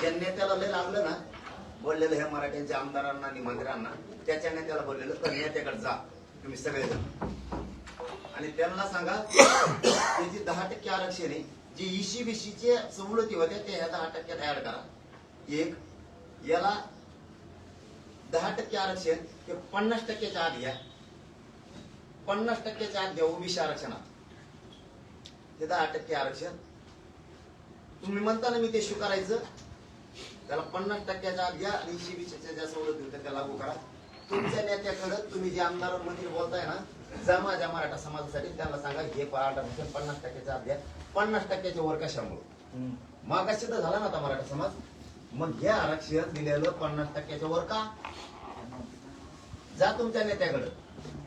ज्या नेत्याला लय लागलं ना बोललेलं हे मराठ्यांच्या आमदारांना आणि मंत्र्यांना त्याच्या नेत्याला बोललेलं तर नेत्याकडे जा तुम्ही सगळेजण. आणि त्यांना सांगा त्याची दहा टक्के आरक्षण आहे जी इशी बिशीचे सवलती होत्या ते ह्या दहा टक्क्यात ऍड करा. एक याला दहा टक्के आरक्षण ते पन्नास टक्क्याच्या आत घ्या. पन्नास टक्क्याच्या आत घ्या ओबीसी आरक्षणात. ते दहा टक्के आरक्षण. तुम्ही म्हणता ना मी ते स्वीकारायचं त्याला पन्नास टक्क्याच्या आत घ्या आणि इशी बिशीच्या ज्या सवलती त्या लागू करा. तुमच्या नेत्याकडं तुम्ही जे आमदार मंत्री बोलताय ना जा माझ्या मराठा समाजासाठी त्यांना सांगा हे आरक्षण पन्नास टक्क्याच्या आत घ्या. पन्नास टक्क्याच्या वर कशामुळे? मागाशी तर झाला ना आता मराठा समाज. मग हे आरक्षण दिलेलं पन्नास टक्क्याच्या वर का? जा तुमच्या नेत्याकडे.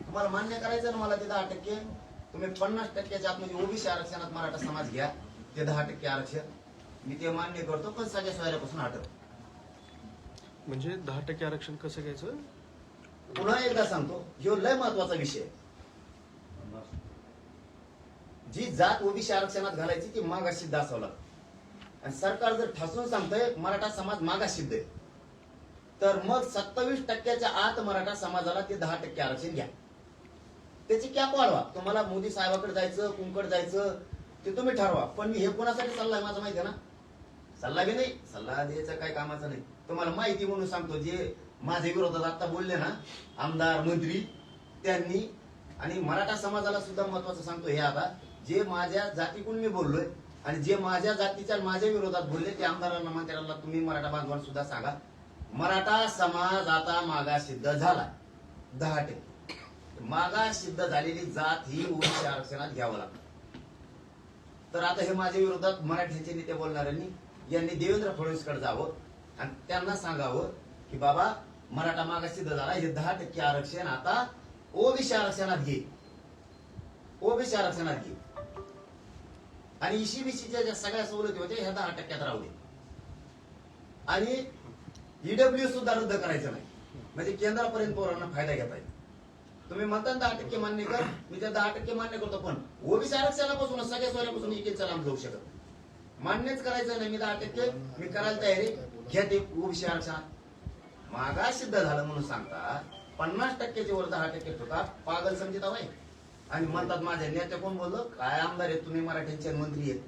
तुम्हाला मान्य करायचं ना मला ते दहा टक्के? तुम्ही पन्नास टक्क्याच्या आत म्हणजे ओबीसी आरक्षणात मराठा समाज घ्या. ते दहा टक्के आरक्षण. मी ते मान्य करतो पण सगळ्या सोयऱ्यापासून हटव. म्हणजे दहा टक्के आरक्षण कसं घ्यायचं? पुन्हा एकदा सांगतो ह्यो लय महत्त्वाचा विषय. आहे. जी जात ओबीसी आरक्षणात घालायची ती मागासिद्ध असावं लागतं. आणि सरकार जर ठासून सांगतंय मराठा समाज मागासिद्ध आहे. तर मग सत्तावीस टक्क्याच्या आत मराठा समाजाला ते दहा टक्के आरक्षण घ्या. त्याची कॅप वाढवा. तुम्हाला मोदी साहेबाकडे जायचं कुंकड जायचं ते तुम्ही ठरवा. पण मी हे कोणासाठी आहे माझा माहिती आहे ना? सल्ला बी नाही सल्ला द्यायचा काय कामाचा नाही. तुम्हाला माहिती म्हणून सांगतो जे माझ्या विरोधात आता बोलले ना आमदार मंत्री त्यांनी आणि मराठा समाजाला सुद्धा महत्वाचं सांगतो हे आता जे माझ्या जातीकडून मी बोललोय आणि जे माझ्या जातीच्या माझ्या विरोधात बोलले ते आमदारांना मंत्र्यांना तुम्ही मराठा बांधवांना सुद्धा सांगा. मराठा समाज आता मागा सिद्ध झाला दहा टक्के. मागास सिद्ध झालेली जात ही ओबीसी आरक्षणात घ्यावं लागतं. तर आता हे माझ्या विरोधात मराठ्यांचे नेते बोलणाऱ्यांनी यांनी देवेंद्र फडणवीसकडे जावं आणि त्यांना सांगावं की बाबा मराठा मागास सिद्ध झाला हे दहा टक्के आरक्षण आता ओबीसी आरक्षणात घे. ओबीसी आरक्षणात घे. आणि इशी ज्या सगळ्या सवलती होत्या ह्या दहा टक्क्यात राहू दे. आणि ईडब्ल्यू सुद्धा रद्द करायचं नाही. म्हणजे केंद्रापर्यंत पोरांना फायदा घेता येईल. तुम्ही म्हणता दहा टक्के मान्य कर मी त्या दहा टक्के मान्य करतो पण ओबीसी आरक्षणापासून सगळ्या सोयऱ्यापासून एकेचा लांब जाऊ शकत मान्यच करायचं नाही. मी दहा टक्के मी करायला तयारी. घ्या ते ओबीसी आरक्षणात मागास सिद्ध झालं म्हणून सांगता पन्नास टक्क्याच्या वर दहा टक्के ठोका पागल समजित हवाय आणि म्हणतात माझ्या नेते कोण बोललो? काय आमदार आहेत तुम्ही? मराठ्यांचे मंत्री आहेत.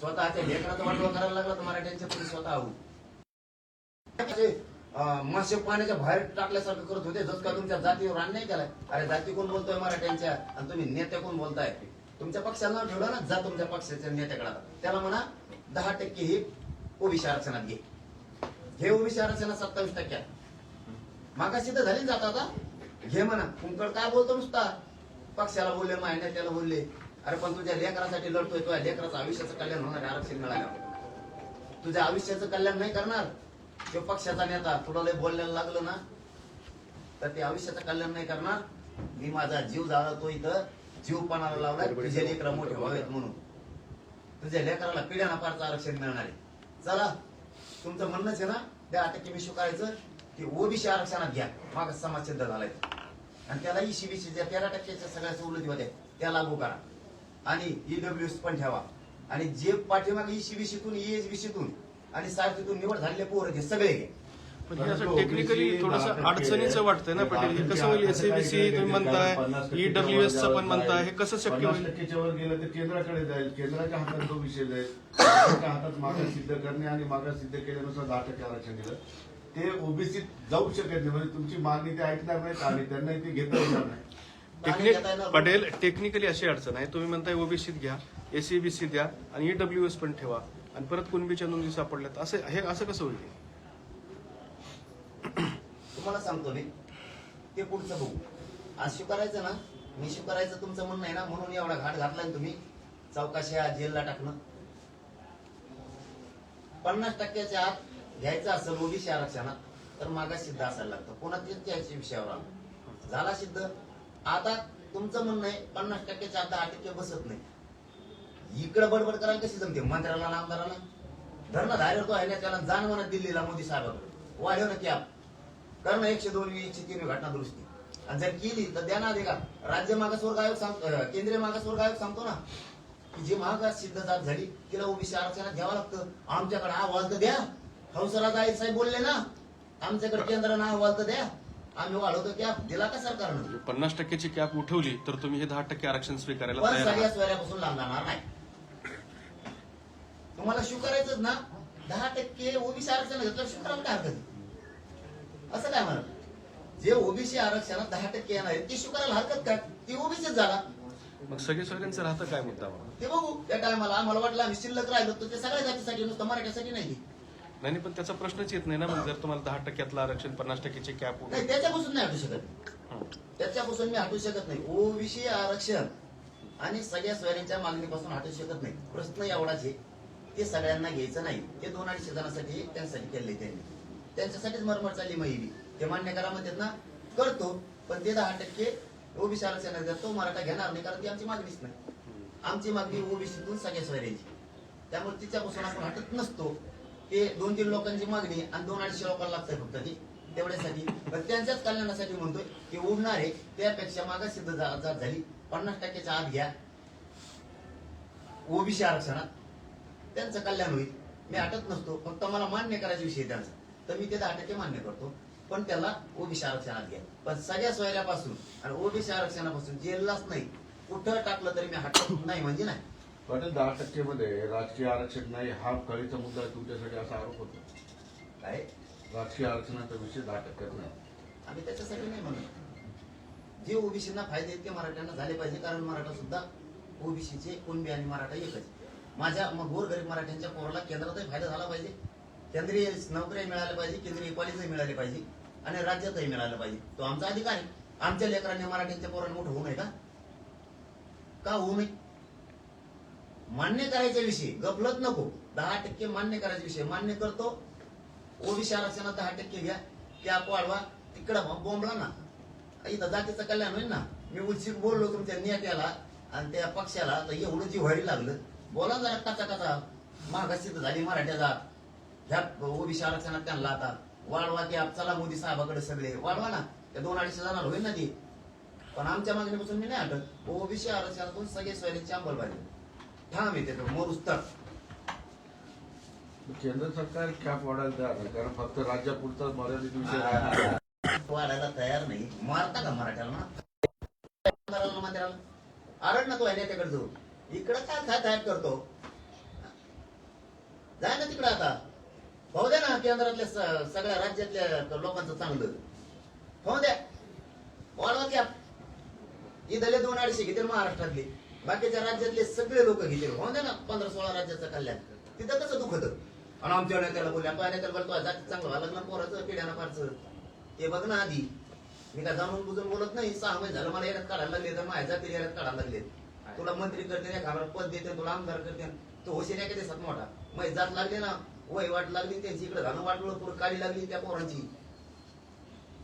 स्वतःच्या लेकराचा वाटवा करायला लागला तर मराठ्यांचे पण स्वतः आहो मासे पाण्याच्या बाहेर टाकल्यासारखं करत होते. जस का तुमच्या जातीवर अन्याय केलाय. अरे जाती कोण बोलतोय मराठ्यांच्या? आणि तुम्ही नेते कोण बोलताय? तुमच्या पक्षाला ठेवलं ना? जा तुमच्या पक्षाच्या नेत्याकडे. त्याला म्हणा दहा टक्के हे ओबीसी आरक्षणात घे. हे ओबीसी आरक्षणात सत्तावीस टक्क्यात मागाशी तर झाली जात आता? घे म्हणा. कुंकड काय बोलतो नुसता? पक्षाला बोलले माझ्या नेत्याला बोलले. अरे पण तुझ्या लेकरासाठी लढतोय तुझ्या लेकराचं आयुष्याचं कल्याण होणार आरक्षण मिळालं तुझ्या आयुष्याचं कल्याण नाही करणार? तो पक्षाचा नेता थोडं लय बोलायला लागलं ना? तर ते आयुष्याचं कल्याण नाही करणार. मी माझा जीव जाळतो इथं. जीव पणाला लावलाय तुझे लेकरं मोठे व्हावेत म्हणून. तुझ्या लेकराला पिढ्याना पारचं आरक्षण मिळणार आहे. चला तुमचं म्हणणंच आहे ना त्या टक्के मी करायचं की ओबीसी आरक्षणात घ्या. माग समाज सिद्ध झालाय. आणि त्याला ई सीबीसी ज्या तेरा टक्क्याच्या सगळ्या सवलती होत्या त्या लागू करा. आणि ईडब्ल्यू पण ठेवा. आणि जे पाठीमागे बी ईएसबीसीतून आणि सारथीतून निवड झालेले पोर घे सगळे घे पण हे असं टेक्निकली थोडस अडचणीचं वाटतंय ना पटेल हे कसं होईल? एसएबीसी तुम्ही म्हणताय ईडब्ल्यू एस चं पण म्हणताय हे कसं शक्य होईल? टक्केच्या वर गेलं तर केंद्राकडे जाईल. केंद्राच्या हातात तो विषय जाईल केंद्राच्या हातात मागास सिद्ध करणे आणि मागास सिद्ध केल्यानुसार दहा टक्के आरक्षण दिलं. ते ओबीसी जाऊ शकत नाही. म्हणजे तुमची मागणी ते ऐकणार नाहीत आणि त्यांना ते घेता येणार नाही. टेक्निक पटेल टेक्निकली अशी अडचण आहे. तुम्ही म्हणताय ओबीसीत घ्या एसीबीसी द्या आणि ईडब्ल्यू एस पण ठेवा. आणि परत कुणबीच्या नोंदी सापडल्यात. असं हे असं कसं होईल? तुम्हाला सांगतो मी. ते पुढचं बघू. आज शिकारायचं ना मी शिकारायचं तुमचं म्हणणं आहे ना म्हणून एवढा घाट घातला तुम्ही. चौकाशा जेलला टाकणं. पन्नास टक्क्याच्या आत घ्यायचं असेल ओबीसी आरक्षणात तर मागा सिद्ध असायला लागतं. पुन्हा त्याच्या विषयावर आलो. झाला सिद्ध. आता तुमचं म्हणणं आहे पन्नास टक्क्याच्या आता आटके बसत नाही. इकडं बडबड करायला कशी जमते? मंत्र्याला आमदाराला धरणं धार्य तो आहे ना त्याला जाण म्हणत दिल्लीला मोदी साहेबांकडे वाढव ना की आप ना एकशे दोन एकशे तीन घटना दुरुस्ती आणि जर केली तर द्या ना अधिकार. राज्य मागासवर्ग आयोग सांग अं, केंद्रीय मागासवर्ग आयोग सांगतो ना की जी मागास सिद्ध जात झाली तिला ओबीसी आरक्षणात घ्यावं लागतं. आमच्याकडे आवाज तर द्या. हौसराज आई साहेब बोलले ना आमच्याकडे केंद्रानं अहवाल तर द्या. आम्ही वाढवतो कॅप दिला का सरकारनं? म्हणजे पन्नास टक्क्याची कॅप उठवली तर तुम्ही हे दहा टक्के आरक्षण स्वीकारायला पण सगळ्या लांब जाणार नाही. तुम्हाला स्वीकारायचंच ना दहा टक्के ओबीसी आरक्षण घेतलं स्वीकारायला काय हरकत? असं काय म्हणत. जे ओबीसी आरक्षणात दहा टक्के येणार आहेत ते स्वीकारायला हरकत काय ती ओबीसीच झाला. मग सगळे सोयऱ्यांचं राहतं काय मुद्दा ते बघू. त्या टायमाला आम्हाला वाटलं आम्ही शिल्लक राहिलो तर ते सगळ्या जातीसाठी नुसतं मराठ्यासाठी नाही. नाही पण त्याचा प्रश्नच येत नाही ना मग जर तुम्हाला दहा टक्क्यातलं आरक्षण पन्नास टक्क्याची कॅप नाही त्याच्यापासून नाही हटू शकत. त्याच्यापासून मी हटू शकत नाही. ओबीसी आरक्षण आणि सगळ्या सोयऱ्यांच्या मागणीपासून हटू शकत नाही. प्रश्न एवढाच आहे. ते सगळ्यांना घ्यायचं नाही. ते दोन अडीचशे जणांसाठी त्यांच्यासाठी केले त्यांनी त्यांच्यासाठीच मरमर चालली महिली. ते मान्य करा म्हणतात ना करतो पण ते दहा टक्के ओबीसी आरक्षण देतात, तो मराठा घेणार नाही कारण ती आमची मागणीच नाही. आमची मागणी ओबीसीतून सगळ्या सोयऱ्यांची. त्यामुळे तिच्यापासून आपण हटत नसतो. ते दोन तीन लोकांची मागणी आणि दोन अडीचशे लोकांना लागतंय फक्त ती तेवढ्यासाठी. पण त्यांच्याच कल्याणासाठी म्हणतोय की उडणारे त्यापेक्षा मागास सिद्ध जात झाली. पन्नास टक्क्याच्या आत घ्या. ओबीसी आरक्षणात त्यांचं कल्याण होईल. मी हटत नसतो फक्त मला मान्य करायचा विषय त्यांचा. तर मी ते दहा टक्के मान्य करतो. पण त्याला ओबीसी आरक्षणात घ्या. पण सगळ्या सोयऱ्यापासून आणि ओबीसी आरक्षणापासून जेललाच नाही. कुठं टाकलं तरी मी हटत नाही म्हणजे नाही. पाटील दहा टक्के मध्ये राजकीय आरक्षण नाही हा कळीचा मुद्दा तुमच्यासाठी असा आरोप होतो. काय? राजकीय आरक्षणाचा विषय दहा टक्क्यात नाही. आम्ही त्याच्यासाठी नाही म्हणत. जे ओबीसीना फायदे आहेत ते मराठ्यांना झाले पाहिजे कारण मराठा सुद्धा ओबीसीचे कुणबी आणि मराठा एकच. माझ्या मग गोरगरीब मराठ्यांच्या पोराला केंद्रातही फायदा झाला पाहिजे. केंद्रीय नोकरी मिळाल्या पाहिजे केंद्रीय कॉलेजही मिळाले पाहिजे आणि राज्यातही मिळालं पाहिजे. तो आमचा अधिकार आहे. आमच्या लेकरांनी मराठीच्या पोरांना मोठं होऊ नये का? का होऊ नये? मान्य करायचा विषय गफलत नको. दहा टक्के मान्य करायचा विषय. मान्य करतो. ओबीसी आरक्षणात दहा टक्के घ्या. कॅप वाढवा तिकडं बोंबला ना. इथं जातीचं कल्याण होईल ना. मी उशीर बोललो तुमच्या नेत्याला आणि त्या पक्षाला तर एवढं जी व्हायला लागलं. बोला जरा कचा कचा मागाशी तर झाली मराठ्या जात ह्या ओबीसी आरक्षणात त्यांना आता वाढवा की आप चला मोदी साहेबाकडे सगळे. वाढवा ना. त्या दोन अडीचशे जणांना होईल ना ती. पण आमच्या मागणीपासून मी नाही हटत. ओबीसी आरक्षणातून सगळे सोयऱ्यांची अंमलबजावणी ठाम येते तो मोरूस तर केंद्र सरकार कॅप वाढायला तयार नाही कारण फक्त राज्यापुरता मर्यादित विषय वाढायला तयार नाही. मारता का मराठ्याला ना? आरड ना तो आहे नेत्याकडे जाऊ इकडं काय काय तयार करतो? जाय ना तिकडं आता. होऊ द्या ना केंद्रातल्या स- सगळ्या राज्यातल्या लोकांचं चांगलं. होऊ द्या. वाढवा घ्या इथले दोन अडीचशे घेतील महाराष्ट्रातले. बाकीच्या राज्यातले सगळे लोक घेतील. होऊ द्या ना पंधरा सोळा राज्याचं कल्याण. तिथं कसं दुखत? आणि आमच्या नेत्याला बोलल्या तो नेत्याला बोलतो जाती चांगलं व्हायला लागलं पोराचं पिढ्यानं फारचं ते बघ ना आधी. मी काय जाणून बुजून बोलत नाही सहा महिने झालं मला येण्यात काढायला लागले तर माझ्या जाती येण्यात काढायला लागले. तुला मंत्री करते खाणार पद देते तुला आमदार करते तो होशील एका दिवसात मोठा. मग जात लागले ना वय वाट लागली त्यांची इकडे धान वाटलं पूर काढी लागली त्या पोरांची.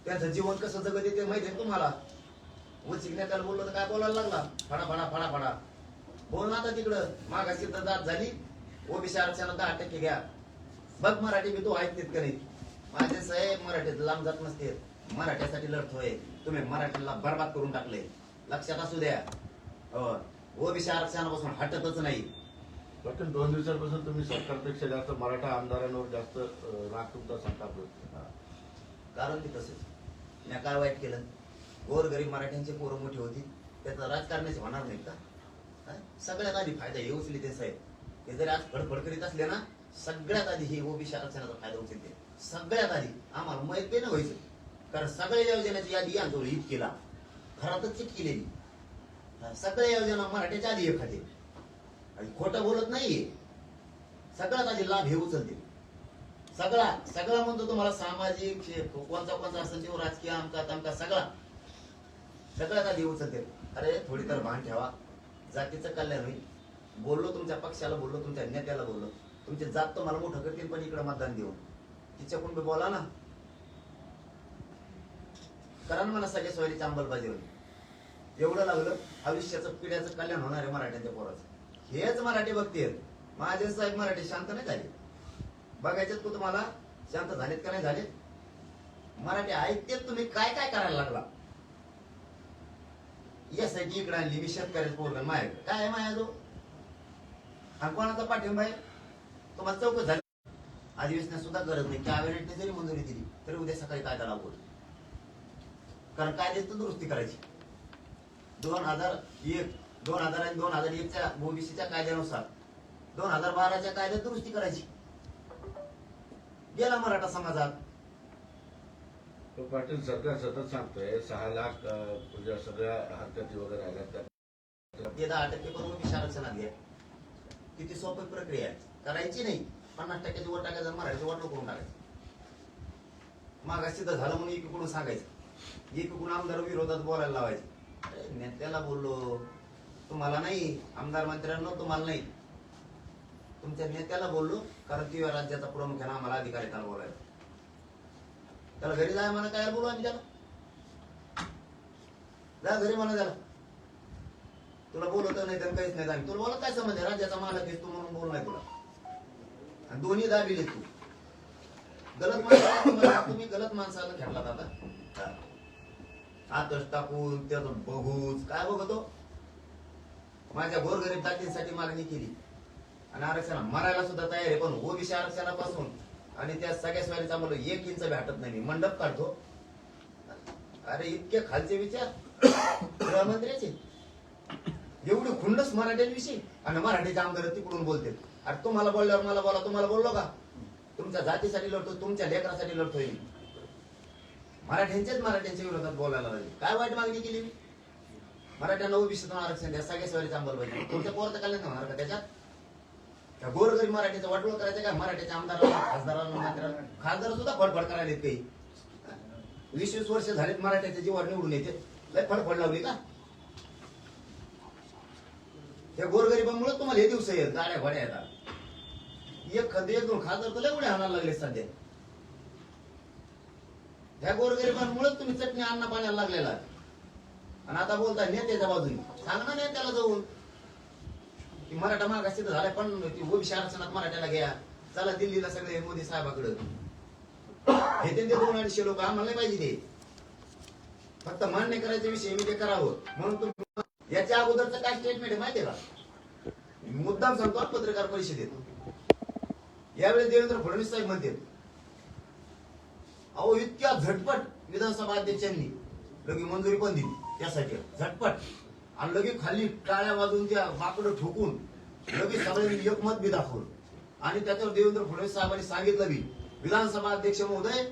त्यांचं जीवन कसं जगत ते माहिती आहे तुम्हाला? उचित नेत्याला बोललो तर काय बोलायला लागला? फडा फडा फडा फडा. बोल ना आता तिकडं. मागाशी तर जात झाली. ओबीसी आरक्षणात दहा टक्के घ्या. बघ मराठी मी तू ऐकतेत का नाही? माझे साहेब मराठीत लांब जात नसते. मराठ्यासाठी लढतोय. तुम्ही मराठीला बर्बाद करून टाकले लक्षात असू द्या. हो. ओबीसी आरक्षणापासून हटतच नाही. पाटील दोन दिवसांपासून तुम्ही सरकारपेक्षा जास्त मराठा आमदारांवर जास्त राग तुमचा संतापला कारण ते तसंच. मी काय वाईट केलं? गोरगरीब मराठ्यांचे पोरं मोठी होती. त्याचा राजकारणाचे होणार नाही का? सगळ्यात आधी फायदा हे उचली ते साहेब. हे जरी आज फडफड करीत असले ना सगळ्यात आधी हे ओबीसी आरक्षणाचा फायदा उचलते. सगळ्यात आधी आम्हाला माहीत बी नाही व्हायचं. कारण सगळ्या योजनेची यादी यांच्यावर हित केला. घरातच केलेली. सगळ्या योजना मराठ्याच्या आधी एखादी. खोटं बोलत नाहीये. सगळ्यात आधी लाभ हे उचलते. सगळा सगळा म्हणतो तुम्हाला सामाजिक कोणता कोणता असेल तो राजकीय आमका तमका सगळा. सगळ्यात आधी उचलते. अरे थोडी तर भान ठेवा. जातीचं कल्याण होईल. बोललो तुमच्या पक्षाला बोललो तुमच्या नेत्याला बोललो. तुमचे जात तर मला मोठं करतील पण इकडे मतदान देऊन. तिच्याकडून बी बोला ना. करा ना मला सगळ्या सोयरीची अंमलबजावणी. एवढं लागलं आयुष्याचं पिढ्याचं कल्याण होणार आहे मराठ्यांच्या पोराचं. हेच मराठी बघते माझे साहेब मराठी शांत नाही झाले. बघायचेत तू तुम्हाला? शांत झालेत का नाही झालेत? मराठी ऐकतेत तुम्ही. काय काय करायला लागला? यासाठी इकडे आणली मी शेतकऱ्याच पोरगण माय काय आहे माया जो आणि कोणाचा पाठिंबा आहे? तुम्हाला चौकस झाली. अधिवेशनात सुद्धा गरज नाही. कॅबिनेटने जरी मंजुरी दिली. तरी उद्या सकाळी कायदा लागू कारण कायद्याची दुरुस्ती करायची. दोन हजार एक दोन हजार आणि दोन हजार एकच्या ओबीसीच्या कायद्यानुसार दोन हजार बाराच्या कायद्यात दुरुस्ती करायची. गेला मराठा समाजात. तो पाटील सरकार सतत सांगतोय सहा लाख अं, म्हणजे सगळ्या हरकती वगैरे आल्या त्या ते दहा टक्के करून ओबीसी आरक्षणात घ्या. किती सोपी प्रक्रिया आहे. करायची नाही. पन्नास टक्क्याची वर टाकायचं आणि मराठीचं वाटलं करून टाकायचं. मागास सिद्ध झालं म्हणून एकीकडून सांगायचं. एकीकडून आमदार विरोधात बोलायला लावायचे. अरे नेत्याला बोललो. तुम्हाला नाही आमदार मंत्र्यांना तुम्हाला नाही. तुमच्या नेत्याला बोललो कारण ती राज्याचा प्रमुख आहे ना आम्हाला अधिकारी त्याला बोलायला. त्याला घरी जाय म्हणा काय बोलू आम्ही त्याला? जा घरी म्हणा त्याला. तुला बोलवत नाही तर काहीच नाही आम्ही तुला बोला काय समज राज्याचा मालक आहेस तू म्हणून बोल नाही तुला. आणि दोन्ही दाबिले तू. गलत माणसाला तुम्ही गलत माणसाला खेळला आता. आतच टाकून त्याचं बघूच. काय बघतो? माझ्या गोरगरीब जातींसाठी मागणी केली. आणि आरक्षण मरायला सुद्धा तयार आहे पण ओबीसी आरक्षणापासून आणि त्या सगळ्या स्वारीचा मला एक इंच भेटत नाही. मी मंडप काढतो. अरे इतके खालचे विचार. गृहमंत्र्याचे. एवढी खुंडच मराठ्यांविषयी. आणि मराठीचे आमदार तिकडून बोलते. अरे तुम्हाला बोलल्यावर मला बोला तुम्हाला बोललो का? तुमच्या जातीसाठी लढतो तुमच्या लेकरासाठी लढतोय मी मराठ्यांच्याच मराठ्यांच्या विरोधात बोलायला लागले. काय वाईट मागणी केली मी? मराठ्यांना ओबीसीतून आरक्षण द्या सगळ्या स्वारीची अंमलबजावणी तुमच्या पोरत कल्याण होणार का त्याच्यात? त्या गोरगरीब मराठीचं वाटोळ करायचं का? मराठीच्या आमदाराला खासदाराला मंत्र्याला? खासदार सुद्धा फडफड करायला येत काही. वीस वीस वर्ष झालेत मराठ्याच्या जीवावर निवडून येते. लय फडफड लावली का? त्या गोरगरिबांमुळे तुम्हाला हे दिवस येत गाड्या घोड्या येतात. एक खंद एक दोन खासदार तर लय उड्या हाणायला लागले सध्या. ह्या गोरगरिबांमुळे तुम्ही चटणी अन्न पाण्याला लागलेला. आहे. आणि आता बोलताय नेत्याच्या बाजूने. सांग ना नेत्याला जाऊन. की मराठा मागास तिथं झालाय पण ती ओबीसी आरक्षणात मराठ्याला घ्या. चला दिल्लीला सगळे मोदी साहेबाकडे. हे त्यांचे दोन अडीचशे लोक आम्हाला पाहिजे ते. फक्त मान्य करायच्या विषय मी ते करावं. म्हणून याच्या अगोदरचं काय स्टेटमेंट आहे माहितीये का? मुद्दाम सांगतो पत्रकार परिषदेत. यावेळी देवेंद्र फडणवीस साहेब म्हणते अहो इतक्या झटपट विधानसभा अध्यक्षांनी लगे मंजुरी पण दिली. त्यासाठी झटपट. आणि लगे खाली टाळ्या वाजून त्या माकडं ठोकून लगेच सगळ्यांनी एकमत बी दाखवलं आणि त्याच्यावर देवेंद्र फडणवीस साहेबांनी सांगितलं बी विधानसभा अध्यक्ष महोदय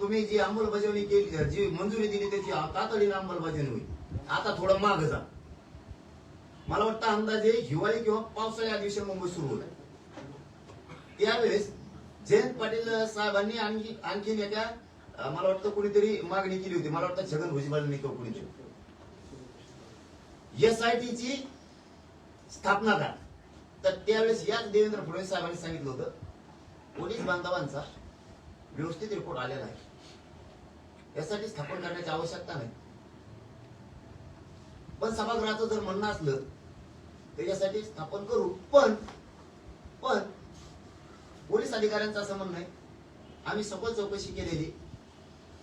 तुम्ही जी अंमलबजावणी केली जी मंजुरी दिली त्याची तातडीने अंमलबजावणी होईल. आता थोडं माग जा. मला वाटतं अंदाजे हिवाळी किंवा पावसाळ्या दिवशी मुंबई सुरू होत त्यावेळेस जयंत पाटील साहेबांनी आणखी आणखीन एका मला वाटतं कुणीतरी मागणी केली होती. मला वाटतं छगन भुजबळांनी किंवा कुणीतरी. एस आय ची स्थापना करा तर त्यावेळेस याच देवेंद्र फडणवीस साहेबांनी सांगितलं होतं पोलीस बांधवांचा व्यवस्थित रिपोर्ट आलेला आहे. यासाठी स्थापन करण्याची आवश्यकता नाही. पण सभागृहाचं जर म्हणणं असलं तर यासाठी स्थापन करू. पण पण पोलीस अधिकाऱ्यांचं असं म्हणणं आहे. आम्ही सखोल चौकशी केलेली.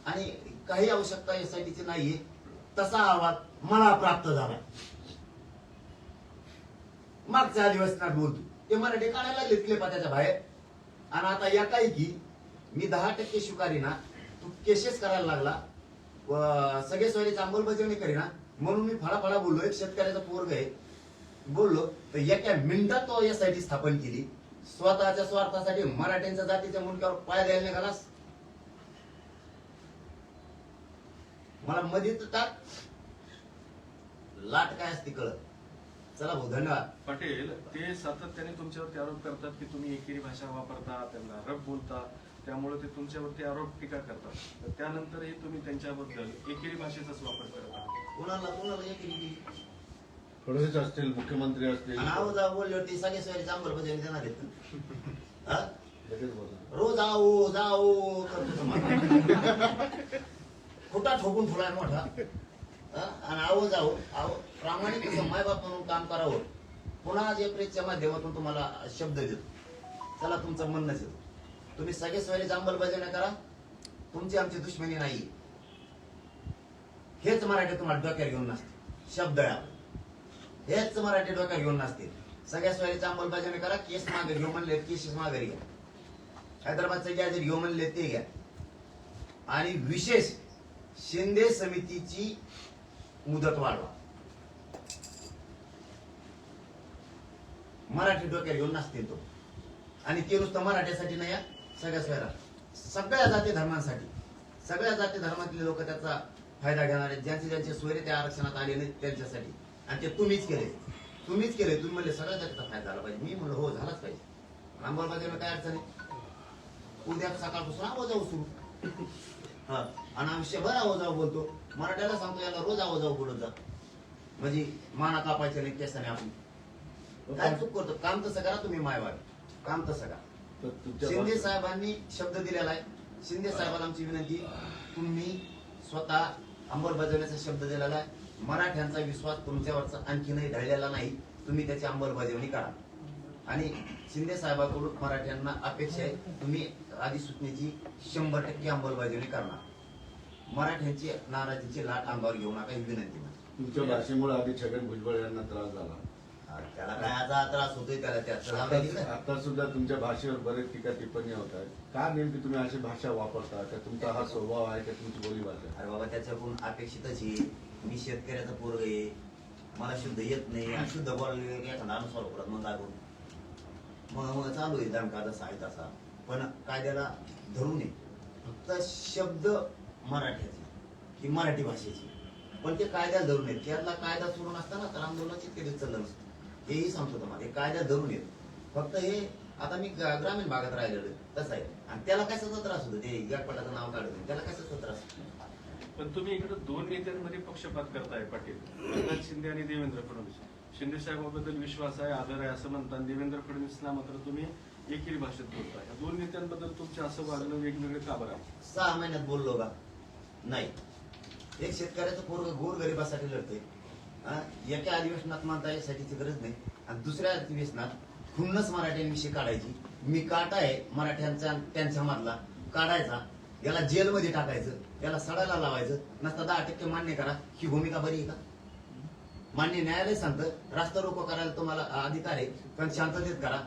आणि काही आवश्यकता एसआयटीची नाहीये. तसा अहवाल मला प्राप्त झाला मागच्या अधिवेशनात बोलतो. ते मराठी काढायला लागले तिले बाहेर. आणि आता या काही की मी दहा टक्के स्वीकारीना तू केसेस करायला लागला. व सगळे सोयरीची अंमलबजावणी करीना म्हणून मी फळाफळा बोललो. एक शेतकऱ्याचा पोरग आहे. बोललो तर एका मिनिटात तो यासाठी स्थापन केली. स्वतःच्या स्वार्थासाठी मराठ्यांच्या जातीच्या मुंडक्यावर पाय द्यायला निघालास. मला मधीच टाक. लाट काय असते कळत. चला भाऊ धन्यवाद. पाटील ते सातत्याने तुमच्यावरती आरोप करतात की तुम्ही एकेरी भाषा वापरता त्यांना रब बोलता. त्यामुळे ते तुमच्यावरती आरोप टीका करतात. तर त्यानंतरही तुम्ही त्यांच्याबद्दल एकेरी भाषेचाच वापर करत आहात. कुणाला कुणाला एक रीती फडणवीस असतील मुख्यमंत्री असतील. आहो जा बोलल्यावरती सगळे सोयीची अंमलबजावणी देणार आहेत. हा? लगेच बोला. रोज आओ जाओ करतो तुम्हाला. खोटा ठोकून फुला मोठा. आणि आहो जाऊ आहो प्रामाणिक मायबाप म्हणून काम करावं. पुन्हा आज एप्रिलच्या माध्यमातून तुम्हाला शब्द देतो. चला तुमचं म्हणणंच येतो तुम्ही सगळे सोयरीची अंमलबजावणी करा. तुमची आमची दुश्मनी नाही. हेच मराठी तुम्हाला डोक्यात घेऊन नसते शब्द हेच मराठी डोक्यात घेऊन नसते सगळ्या स्वारी अंमलबजावणी करा. केस मागे घेऊ म्हणले केसेस माघारी घ्या. हैदराबादचं गॅजेट घेऊ म्हणले ते घ्या. आणि विशेष शिंदे समितीची मुदत वाढवा. मराठी डोक्यात घेऊन नसतील तो. आणि ते नुसतं मराठ्यासाठी नाही सगळ्या सगळ्या सगळ्या जाती धर्मांसाठी. सगळ्या जाती धर्मातले लोक त्याचा फायदा घेणार आहेत. ज्यांचे ज्यांचे सोयरे त्या आरक्षणात आले नाहीत त्यांच्यासाठी. आणि ते तुम्हीच केले. तुम्हीच केले. तुम्ही म्हणले सगळ्या जातीचा फायदा झाला पाहिजे. मी म्हणलं हो झालाच पाहिजे. अंमलबजावणीला काय अडचण आहे? उद्या सकाळपासून आवाज जाऊ सुरू. हा. आणि आयुष्यभर आवाज जाऊ बोलतो. मराठ्याला सांगतो याला रोज आवाज जाऊ बोलत जा. म्हणजे माना कापायच्या नाही केसाने आपण काय चूक करतो? काम तसं करा तुम्ही मायवाड काम तसं करा. शिंदे साहेबांनी शब्द दिलेला आहे. शिंदे साहेबांना आमची विनंती तुम्ही स्वतः अंमलबजावण्याचा शब्द दिलेला आहे. मराठ्यांचा विश्वास तुमच्यावरचा आणखीनही ढळलेला नाही. तुम्ही त्याची अंमलबजावणी करा. आणि शिंदे साहेबांकडून मराठ्यांना अपेक्षा आहे तुम्ही अधिसूचनेची शंभर टक्के अंमलबजावणी करणार. मराठ्यांची नाराजीची लाट अंगावर घेऊ नका ही विनंती माझी. तुमच्या भाषेमुळे आधी छगन भुजबळ यांना त्रास झाला. त्याला काय आता त्रास होतोय त्याला त्याचं आता दिलं. आता सुद्धा तुमच्या भाषेवर बरेच टीका टिप्पणी होत आहेत. का नेमकी तुम्ही अशी भाषा वापरता? का तुमचा हा स्वभाव आहे का तुमची बोली भाषा? अरे बाबा त्याच्याकडून अपेक्षितच आहे. मी शेतकऱ्याचा पोरग आहे. मला शुद्ध येत नाही. आणि शुद्ध एखादा अनुसार मग लागून मग मग चालू आहे दणका जसा आहे तसा. पण कायद्याला धरू नये फक्त शब्द मराठ्याचे ही मराठी भाषेची पण ते कायद्याला धरून येत त्यातला कायदा सोडून असताना तर आंदोलन इतके दिवस चाललं नसतं. हेही सांगतो तुम्हाला. हे कायद्यात धरून येत फक्त हे आता मी ग्रामीण भागात राहिलेलो तसं आहे. आणि त्याला कशाचा त्रास होतो ते गटपटाचं नाव काढत त्याला कशाचा त्रास पण तुम्ही इकडे दोन नेत्यांमध्ये पक्षपात करताय पाटील. एकनाथ शिंदे आणि देवेंद्र फडणवीस. शिंदे साहेबांबद्दल विश्वास आहे आदर आहे असं म्हणतात. देवेंद्र फडणवीसला मात्र तुम्ही एकेरी भाषेत बोलता या दोन नेत्यांबद्दल तुमचं असं वागणं वेगवेगळे का बरं? सहा महिन्यात बोललो का? नाही. एक शेतकऱ्याचं पोरग गोर गरिबासाठी लढते एका अधिवेशनात मानता यासाठीची गरज नाही. आणि दुसऱ्या अधिवेशनात खुन्नस मराठ्यांविषयी काढायची. मी काटा आहे मराठ्यांचा त्यांच्या मधला. काढायचा. याला जेलमध्ये टाकायचं. याला सडायला लावायचं. नसता दहा टक्के मान्य करा. ही भूमिका बरी आहे का? मान्य न्यायालय सांगतं रास्ता रोको करायला तुम्हाला अधिकार आहे पण शांततेत करा.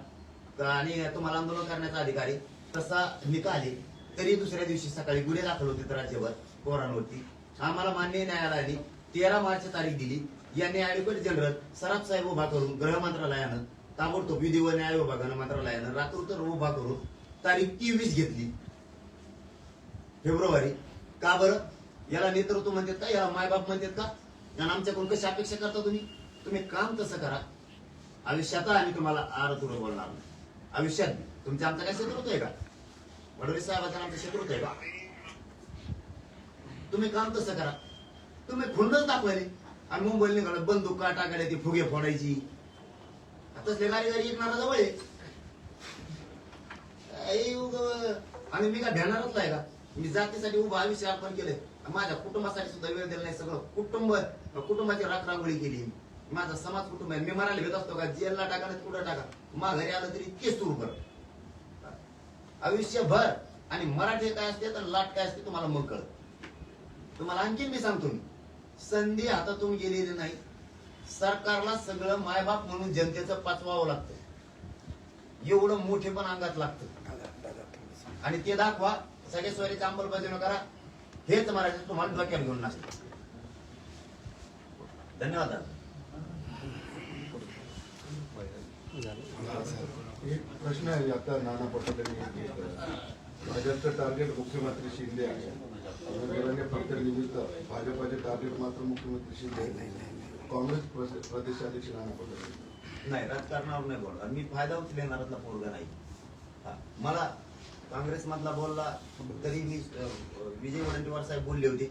आणि तुम्हाला आंदोलन करण्याचा अधिकार आहे. तसा निकाल आहे. तरी दुसऱ्या दिवशी सकाळी गुन्हे दाखल होते राज्यभर. पोरांवरती आम्हाला मान्य न्यायालयाने तेरा मार्च तारीख दिली. यांनी ऍडव्होकेट जनरल सराफ साहेब उभा करून गृह मंत्रालयानं ताबडतोब विधी व न्याय विभागानं मंत्रालयानं रात्रोत्तर उभा करून तारीख तेवीस घेतली. फेब्रुवारी. का बरं? याला नेतृत्व म्हणतात का? याला मायबाप म्हणतात का? आणि आमच्याकडून कशी अपेक्षा करता तुम्ही? तुम्ही काम तसं करा. आयुष्यात आम्ही तुम्हाला आर तुरं बोलणार आयुष्यात तुमच्या आमचा काय शत्रुत आहे का? वडोली साहेबांचा आमचा शत्रुत आहे का? तुम्ही काम तसं करा. तुम्ही खुंडच दाखवले आणि मुंबईला निघालं बंदूक का टाकायला ती फुगे फोडायची. तसले गाडी गाडी येणारा जवळ आहे. आणि मी का भेणारच नाही का? मी जातीसाठी उभा आयुष्य अर्पण केलंय. माझ्या कुटुंबासाठी सुद्धा वेळ दिला नाही सगळं. कुटुंब कुटुंबाची राखरांगोळी केली. माझा समाज कुटुंब आहे. मी मरायला भेट असतो का? जेलला टाका नाही कुठं टाका? मा घरी आलं तरी तेच सुरू कर आयुष्यभर. आणि मराठी काय असते तर लाट काय असते तुम्हाला मग कळत तुम्हाला आणखीन मी सांगतो मी. संधी हातातून गेलेली नाही. सरकारला सगळं मायबाप म्हणून जनतेचं पाचवावं लागतं. एवढं मोठे पण अंगात लागतं. आणि ते दाखवा सगळे स्वरीची अंमलबजावणी करा. हेच मराठी तुम्हाला डोक्यात घेऊन नसतं धन्यवाद एक प्रश्न आहे आता नाना पटोले यांनी भाजपचं टार्गेट मुख्यमंत्री शिंदे आहे. उमेदवाराने फक्त निमित्त भाजपाचे टार्गेट मात्र मुख्यमंत्री शिंदे काँग्रेस प्रदेश- प्रदेशाध्यक्ष पटोले. नाही राजकारणावर नाही बोलणार. मी फायदा उचलणारातला पोरगा नाही. हा, मला काँग्रेस मधला बोलला तरी मी विजय वडेट्टीवार साहेब बोलले होते.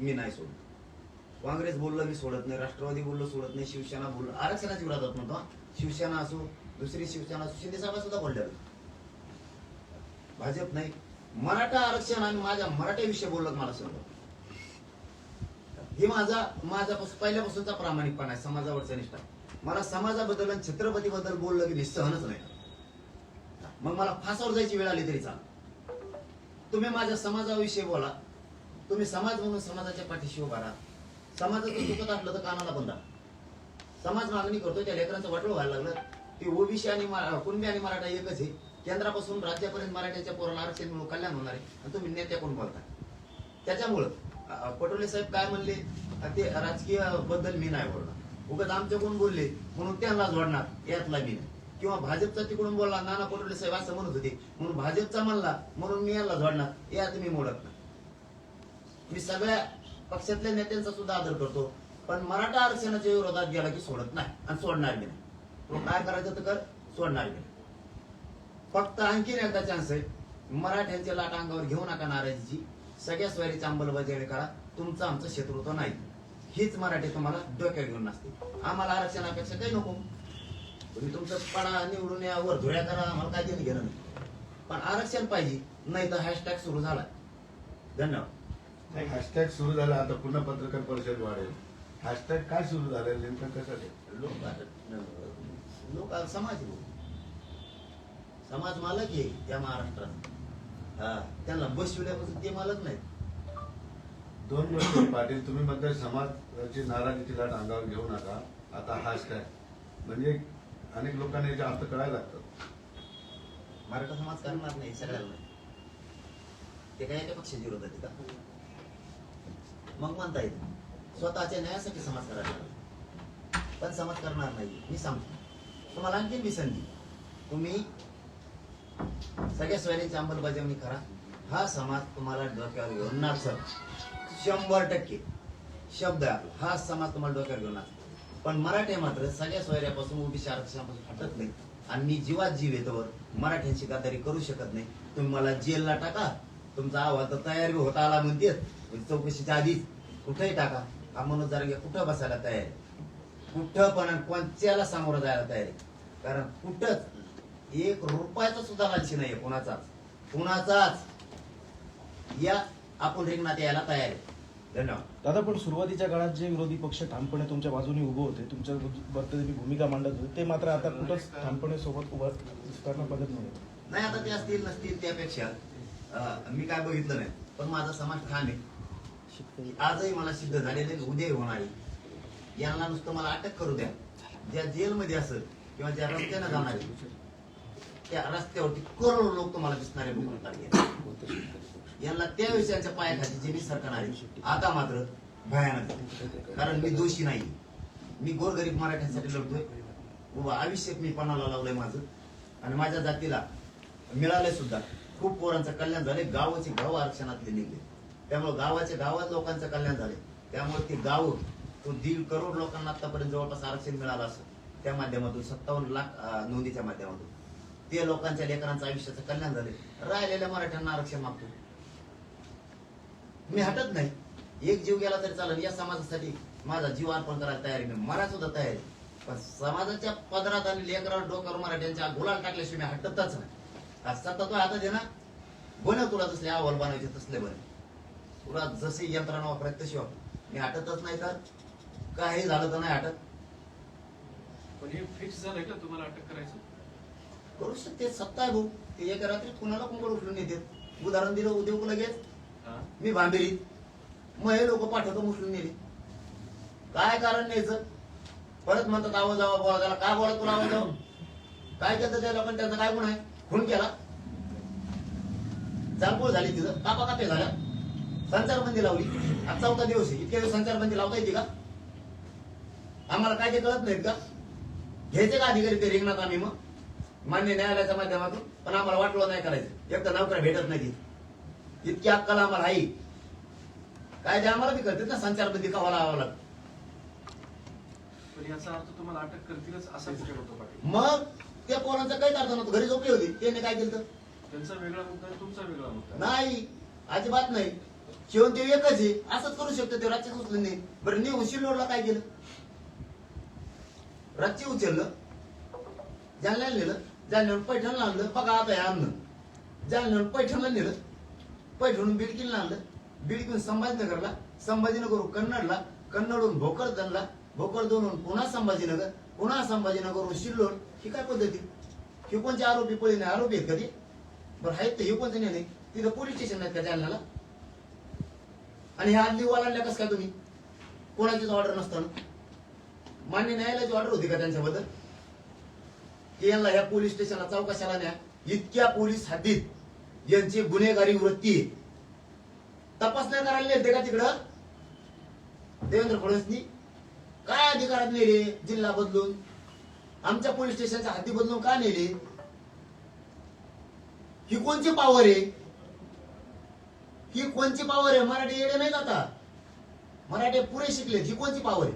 मी नाही सोडत काँग्रेस बोललं मी सोडत नाही. राष्ट्रवादी बोललो सोडत नाही. शिवसेना बोललो. आरक्षणाच्या विरोधात म्हणतो. शिवसेना असो दुसरी शिवसेना असो शिंदे साहेब सुद्धा बोलले होते. भाजप नाही. मराठा आरक्षण आणि माझ्या मराठ्याविषयी बोललं मला समजा हे माझा माझा पहिल्यापासूनचा प्रामाणिकपणा आहे समाजावरचा निष्ठा मला समाजाबद्दल आणि छत्रपतीबद्दल बोललं की सहनच नाही. मग मला फासावर जायची वेळ आली तरी चाल तुम्ही माझ्या समाजाविषयी बोला. तुम्ही समाज म्हणून समाजाच्या पाठीशी उभा राहा. समाजाचं चुकत असलं तर कानाला बंदा समाज मागणी करतोय त्या लेकरांचं वाटलं व्हायला लागलं. ते ओबीसी आणि कुणबी आणि मराठा एकच आहे. केंद्रापासून राज्यापर्यंत मराठ्याच्या पोराला आरक्षण मिळून कल्याण होणार आहे. आणि तुम्ही नेत्याकडून बोलता? त्याच्यामुळं पटोले साहेब काय म्हणले? ते राजकीयबद्दल मी नाही बोलणार. उगाच आमच्याकडून बोलले? म्हणून त्यांना जोडणार यातला मी नाही. किंवा भाजपचा तिकडून बोलला नाना पटोले साहेब असं म्हणत होते. म्हणून भाजपचा म्हणला म्हणून मी याला जोडणार यात मी मोडत नाही. मी सगळ्या पक्षातल्या नेत्यांचा सुद्धा आदर करतो पण मराठा आरक्षणाच्या विरोधात गेला की सोडत नाही आणि सोडणार मी नाही. तो काय करायचं तर कर सोडणार मी नाही. फक्त आणखीन एकदा चान्स आहे. मराठ्यांच्या लाट अंगावर घेऊ नका नाराजीची. सगळ्या स्वारीची अंमलबजावणी करा. तुमचं आमचं शत्रुत्व नाही. हीच मराठी तुम्हाला डोक्यात घेऊन नसते आम्हाला आरक्षणापेक्षा काही नको. तुम्ही तुमचं पडा निवडून या धुळ्या करा आम्हाला काय देणं घेणं नाही. पण आरक्षण पाहिजे नाही तर हॅशटॅग सुरू झाला. धन्यवाद. हॅशटॅग सुरू झाला आता पुन्हा पत्रकार परिषद वाढेल. हॅशटॅग काय सुरू झालं नेमकं कशासाठी लोक लोक समाज. समाज मालक आहे त्या महाराष्ट्रात. हा त्यांना बसविल्यापासून ते मालक नाहीत. दोन गोष्टी पाटील तुम्ही म्हणताय समाजाची नाराजीची लाट अंगावर घेऊ नका. आता हॅशटॅग म्हणजे अनेक लोकांना याचे अर्थ कळायला लागतात. मराठा समाज करणार नाही सगळ्याला नाही ते काय एका पक्षाच्या विरोधात आहे का? मग म्हणता येईल स्वतःच्या न्यायासाठी समाज करायला लागला. पण समाज करणार नाही. मी सांगतो. तुम्हाला आणखी मी संधी तुम्ही सगळ्या स्वयंची अंमलबजावणी करा. हा समाज तुम्हाला डोक्यावर घेऊन सर शंभर टक्के. शब्द हा समाज तुम्हाला डोक्यावर घेऊन पण मराठी मात्र सगळ्या सोयऱ्यापासून उभी आरक्षणापासून हटत नाही. आणि मी जीवात जीव येतोवर मराठ्यांची गादारी करू शकत नाही. तुम्ही मला जेलला टाका. तुमचा आवाज तर तयार बी होता आला म्हणते म्हणजे चौकशीच्या आधीच. कुठेही टाका. हा मनोज जरांगे कुठं बसायला तयार कुठं पण कोणत्याला सामोरं जायला तयार कारण कुठंच एक रुपयाचा सुद्धा लालची नाहीये कुणाचाच. कुणाचाच. या आपण रिंगणात यायला तयार आहे. धन्यवाद. दादा पण सुरुवातीच्या काळात जे विरोधी पक्ष ठामपणे तुमच्या बाजूने उभे होते तुमच्या बद्दल भूमिका मांडत होते ते मात्र आता कुठंच ठामपणे सोबत उभं करणं बघत नाही. नाही आता ते असतील नसतील त्यापेक्षा मी काय बघितलं नाही पण माझा समाज ठाम आहे. आजही मला सिद्ध झालेले आणि उद्याही होणार आहे. यांना नुसतं मला अटक करू द्या. ज्या जेलमध्ये असेल किंवा ज्या रस्त्याने जाणार आहे, त्या रस्त्यावरती करोडो लोक तुम्हाला दिसणारे यांना त्या विषयाच्या पायाखाली जे मी सरकणार आहे. आता मात्र भयानक कारण मी दोषी नाही. मी गोरगरीब मराठ्यांसाठी लढतोय. उभा आयुष्य मी पणाला लावलंय माझं. आणि माझ्या जातीला मिळालंय सुद्धा. खूप पोरांचं कल्याण झाले गावाचे गाव आरक्षणातले निघले. त्यामुळे गावाच्या गावात लोकांचं कल्याण झाले त्यामुळे ते गाव तो दीड करोड लोकांना आतापर्यंत जवळपास आरक्षण मिळालं असं त्या माध्यमातून सत्तावन्न लाख नोंदीच्या माध्यमातून. ते लोकांच्या लेकरांचं आयुष्याचं कल्याण झाले राहिलेल्या मराठ्यांना आरक्षण मागतो. मी हटत नाही. एक जीव गेला तरी चालेल. या समाजासाठी माझा जीव अर्पण करायला तयारी मी. मरा सुद्धा तयारी पण समाजाच्या पदरात आणि लेकरावर डोक्यावर मराठ्यांच्या गुलाल टाकल्याशिवाय मी हटतच नाही. आज सत्ता तो हातात आहे ना? बनव तुला तसले अहवाल बनवायचे तसले बने तुला जशी यंत्रणा वापरायची तशी वापर. मी हटतच नाही तर काही झालं तर नाही हटत. पण हे फिक्स झालंय का तुम्हाला अटक करायचं? करू शकते. सत्ता आहे भाऊ. ते एका रात्रीत कुणाला कुंकड उचलून येते उदाहरण दिलं उद्योग लगेच? मी भांबेरीत मग हे लोक पाठवतो मुस्लिम नेले. काय कारण न्यायचं? परत म्हणतात आवाज जावा बोला. त्याला काय बोला तुला आवाज? काय केलं त्या लोकांनी? त्यांचा काय गुण आहे? खून केला? जाळपोळ झाली तिथं. कापा कापे झाल्या. संचारबंदी लावली. आज चौथा दिवस आहे. इतक्या दिवस संचारबंदी लावता येते का? आम्हाला काय ते कळत नाहीत का? घ्यायचे का अधिकारी ते रिंगणात आम्ही मग? मान्य न्यायालयाच्या माध्यमातून पण आम्हाला वाटलं नाही करायचं. एक तर नोकऱ्या भेटत नाही. इतकी अक्कल आम्हाला आहे. काय ते आम्हाला बी करतात ना संचारबंदी कवा लावावं लागतं? पण याचा अर्थ तुम्हाला अटक करतीलच असा होतो पाटील. मग त्या पोरांचा काहीच अर्थ नव्हतं. घरी झोपली होती. त्याने काय केलं त्यांचा वेगळा मुद्दा तुमचा वेगळा मुद्दा. नाही. अजिबात नाही. शिवण ते एकच आहे. असंच करू शकतो ते राज्य उचलून नाही. बरं नेऊन शिल्लोडला काय केलं? राज्य उचललं. जालन्याला नेलं जालन्यावर पैठणला आणलं बघा आता हे आणलं. जालन्यावर पैठणला नेलं पैठणून बिडकीला आणलं. बिडकीहून संभाजीनगरला संभाजीनगर कन्नडला कन्नडहून भोकरदनला भोकरदनहून पुन्हा संभाजीनगर पुन्हा संभाजीनगरहून शिल्लोड. ही काय पद्धती? हे कोणते आरोपी पळी नाही आरोपी आहेत कधी बरं आहेत ते हे कोणते नाही तिथं पोलीस स्टेशन आहेत का जालन्याला? आणि ह्या आदली ओलांडल्या कसं काय तुम्ही? कोणाचीच ऑर्डर नसताना. मान्य न्यायालयाची ऑर्डर होती का त्यांच्याबद्दल? की यांना ह्या पोलीस स्टेशनला चौकशाला न्या. इतक्या पोलीस हद्दीत यांची गुन्हेगारी वृत्ती तपासण्या करायला नेते का तिकडं? देवेंद्र फडणवीसनी. काय अधिकारात नेले जिल्हा बदलून? आमच्या पोलीस स्टेशनच्या हद्दी बदलून का नेले? ही कोणची पावर आहे? ही कोणची पावर आहे? मराठी येडे नाही आता? मराठी पुरे शिकले ही कोणची पावर आहे?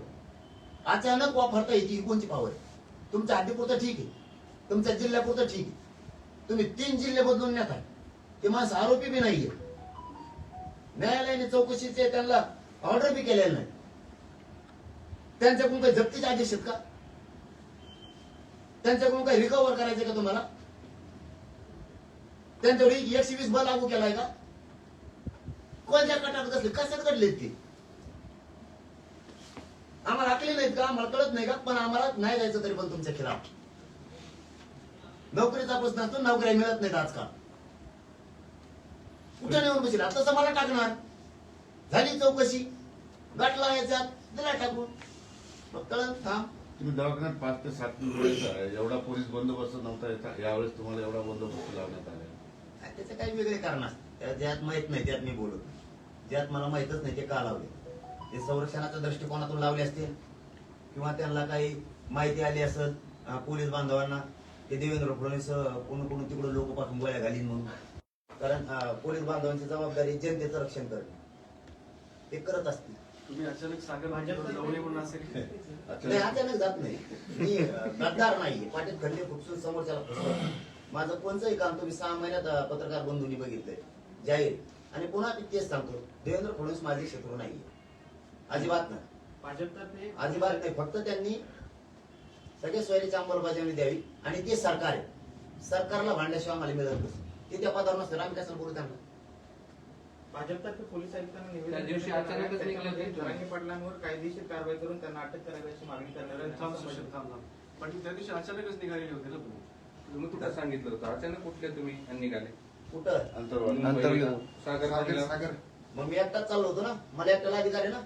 अचानक वापरता येते ही कोणची पावर आहे? तुमच्या हद्दीपुरतं ठीक आहे. तुमच्या जिल्ह्यापुरतं ठीक आहे. तुम्ही तीन जिल्हे बदलून नेता ते माणसं आरोपी बी नाहीये. न्यायालयाने चौकशीचे त्यांना ऑर्डर बी केलेलं नाही. त्यांच्याकडून काही जप्तीचे आदेश आहेत का? त्यांच्याकडून काही रिकव्हर करायचे का तुम्हाला? त्यांच्यावर एकशे वीस बल लागू केलाय का? कोणत्या कटात कसले? कशात घडलेत ते? आम्हाला आकले नाहीत का? आम्हाला कळत नाही का? पण आम्हाला नाही जायचं तरी पण तुमच्या खिलाफ. नोकरीचा प्रश्न असतो नोकऱ्या मिळत नाहीत आजकाल. कुठे नेऊन बसेल? आता तसं मला टाकणार. झाली चौकशी. गाठला याच्यात दिला टाकून. मग कळत थांब. तुम्ही दवाखान्यात पाच ते सात दिवस. एवढा पोलीस बंदोबस्त नव्हता यावेळेस तुम्हाला एवढा बंदोबस्त लावण्यात आला. त्याचे काही वेगळे कारण असतात ज्यात माहीत नाही त्यात मी बोलत ज्यात मला माहितच नाही ते का लावले? ते संरक्षणाच्या दृष्टिकोनातून लावले असतील? किंवा त्यांना काही माहिती आली असेल अं, पोलीस बांधवांना? ते देवेंद्र फडणवीस कोण कोण तिकडे लोक पाठवून गोळ्या घालीन म्हणून. कारण पोलीस बांधवांची जबाबदारी जनतेचं रक्षण करणे. ते करत असतील. तुम्ही अचानक सागर भाजपवर जाऊ नये म्हणून असेल नाही अचानक जात नाही. मी गद्दार नाहीये. पाटील खंडे खुपसून समोरच्याला फसवत माझं कोणचंही काम तुम्ही सहा महिन्यात पत्रकार बंधूंनी बघितलंय. जाहीर. आणि पुन्हा मी तेच सांगतो. देवेंद्र फडणवीस माझे शत्रू नाहीये. अजिबात नाही. अजिबात नाही. फक्त त्यांनी सगळ्या सोयरीची अंमलबजावणी द्यावी आणि ते सरकार आहे. सरकारला भांडल्याशिवाय आम्हाला मिळत नाही. ते त्या पदावर नसतं आम्ही कशाला बोलू त्यांना? भाजपतर्फे पोलीस आयुक्तांना त्या निवेदन दिवशी. अचानकच निघालं. जरांगे पाटलांवर कायदेशीर कारवाई करून त्यांना अटक करावी अशी मागणी. थांब सुशील, थांब, थांब. पण त्या दिवशी अचानकच निघालेले होते ना तुम्ही? तुम्ही कुठं सांगितलं होतं? अचानक कुठले तुम्ही? आणि निघाले. कुठं? मुंबईला, सागर सागर- सागर. मग मी एकटाच चाललो होतो ना. मला एकट्याला अधिकार आहे ना.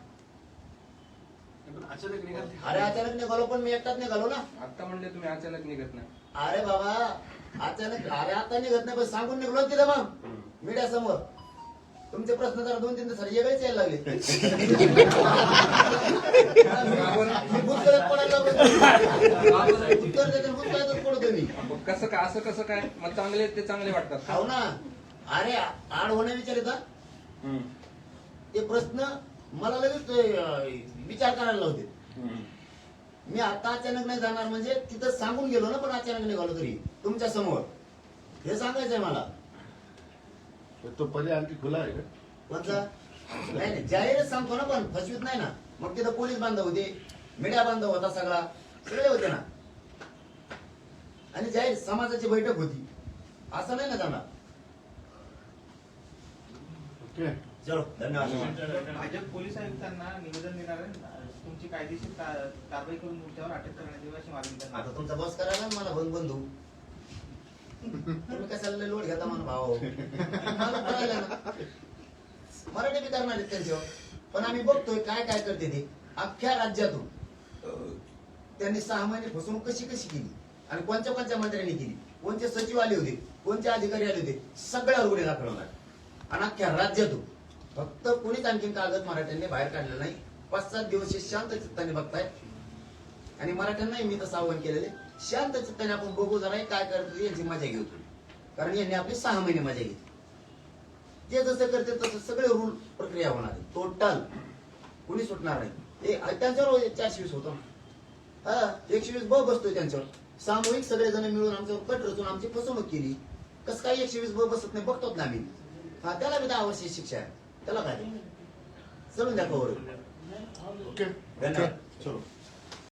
अचानक निघाले अरे अचानक निघालो पण मी एकटाच निघालो ना. आता म्हणले तुम्ही अचानक निघत नाही. अरे बाबा अचानक अरे आता निघत नाही पण सांगून निघलो तिथं मग. मीडिया समोर तुमचे प्रश्न जरा दोन तीन दिवस वेगळेच यायला लागले. मी भूतकाळात पडायला लागलो. उत्तर देते भूतकाळातच पडतो मी मग कसं काय असं कसं काय? मग चांगले ते चांगले वाटतात हो ना. अरे आड होण्या विचारित? हम्म. ते प्रश्न मला लगेच अं, विचार करायला लावते. मी आता अचानक नाही जाणार म्हणजे तिथं सांगून गेलो ना पण अचानक निघालो तरी तुमच्यासमोर. हे सांगायचंय मला. तो पर्याय आणखी खुला आहे का? नाही नाही. जाहीरच सांगतो ना पण फसवीत नाही ना. मग तिथं पोलीस बांधव होते मीडिया बांधव होता सगळा सगळे होते ना. आणि जाहीर समाजाची बैठक होती. असं नाही ना जाणार. ओके. चलो धन्यवाद. भाजप पोलीस आयुक्तांना निवेदन देणार आहे. तुमची कायदेशीर का- कारवाई करून तुमच्यावर अटक करण्यात यावी अशी मागणी करण्यात आता तुमचा बस करायला ना मला बंद बंधू. तुम्ही कशाला लय लोट घेता म्हणा भाऊ? मला करायला ना. मराठी बी करणार आहेत त्यांच्यावर पण आम्ही बघतोय काय काय करते ते. अख्ख्या राज्यातून अं, त्यांनी सहा महिने फसवणूक कशी कशी केली? आणि कोणत्या कोणत्या मंत्र्यांनी केली? कोणते सचिव आले होते? कोणते अधिकारी आले होते? सगळ्यावर गुन्हे दाखल होणार. आणि अख्ख्या राज्यातून फक्त कोणीच आणखीन कागद मराठ्यांनी बाहेर काढलं नाही. पाच सात दिवस शांत चित्ताने बघताय आणि मराठ्यांनाही मी तसं आव्हान केलेले शांत चित्ताने आपण बघू जरा काय करतो यांची मजा घेऊ कारण यांनी आपली सहा महिने मजा घेतली. ते जसं करते तसं सगळे रूल प्रक्रिया होणार आहे. टोटल कुणी सुटणार नाही. ते त्यांच्यावर चारशे वीस होतो. हा एकशे वीस ब बसतोय त्यांच्यावर. सामूहिक सगळेजण मिळून आमच्यावर कट रचून आमची फसवणूक केली. कसं काय एकशे वीस ब बसत नाही बघतोच ना आम्ही. हा त्याला बी दहा वर्षाची शिक्षा आहे. त्याला काय चलून द्या कवर ओके धन्यवाद चलो